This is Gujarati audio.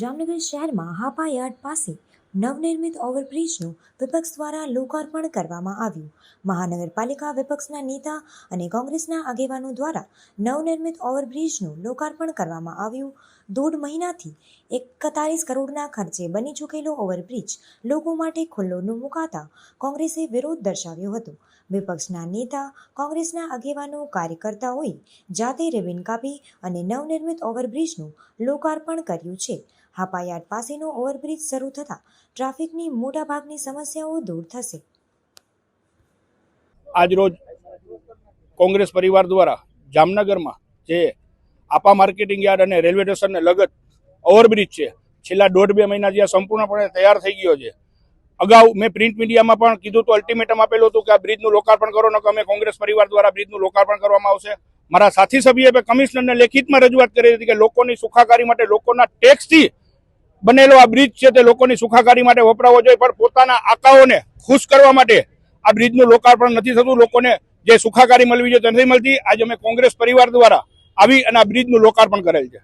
જામનગર શહેરમાં હાપા યાર્ડ પાસે નવનિર્મિત ઓવરબ્રિજનું વિપક્ષ દ્વારા લોકાર્પણ કરવામાં આવ્યું. મહાનગરપાલિકા વિપક્ષના નેતા અને કોંગ્રેસના આગેવાનો દ્વારા નવનિર્મિત ઓવરબ્રિજનું લોકાર્પણ કરવામાં આવ્યું. દોઢ મહિનાથી એકતાલીસ કરોડના ખર્ચે બની ચૂકેલો ઓવરબ્રિજ લોકો માટે ખુલ્લો મુકાતા કોંગ્રેસે વિરોધ દર્શાવ્યો હતો. વિપક્ષના નેતા, કોંગ્રેસના આગેવાનો, કાર્યકર્તાઓએ જાતે રિબિન કાપી અને નવનિર્મિત ઓવરબ્રિજનું લોકાર્પણ કર્યું છે. હાપાયાર્ડ પાસેનો ઓવરબ્રિજ શરૂ થતાં ટ્રાફિકની મોટાભાગની સમસ્યાઓ દૂર થશે. આજરોજ કોંગ્રેસ પરિવાર દ્વારા જામનગરમાં જે આપા માર્કેટિંગ યાર્ડ અને રેલવે સ્ટેશનને લગત ઓવરબ્રિજ છે. છેલ્લા દોઢ બે મહિના જ્યાં સંપૂર્ણપણે તૈયાર થઈ ગયો છે. અગાઉ મેં પ્રિન્ટ મીડિયામાં પણ કીધું તો અલ્ટિમેટમ આપેલું હતું કે આ બ્રિજનું લોકાર્પણ કરો ન અમે કોંગ્રેસ પરિવાર દ્વારા બ્રિજનું લોકાર્પણ કરવામાં આવશે. મારા સાથી સભ્યએ કમિશનરને લેખિતમાં રજૂઆત કરી હતી કે લોકોની સુખાકારી માટે લોકોના ટેક્સથી બનેલો આ બ્રિજ છે તે લોકોની સુખાકારી માટે વપરાવો જોઈએ, પણ પોતાના આકાઓને ખુશ કરવા માટે આ બ્રિજનું લોકાર્પણ નથી થતું. લોકોને જે સુખાકારી મળવી જોઈએ તે નથી મળતી. આજે અમે કોંગ્રેસ પરિવાર દ્વારા આવી અને આ બ્રિજનું લોકાર્પણ કરેલ છે.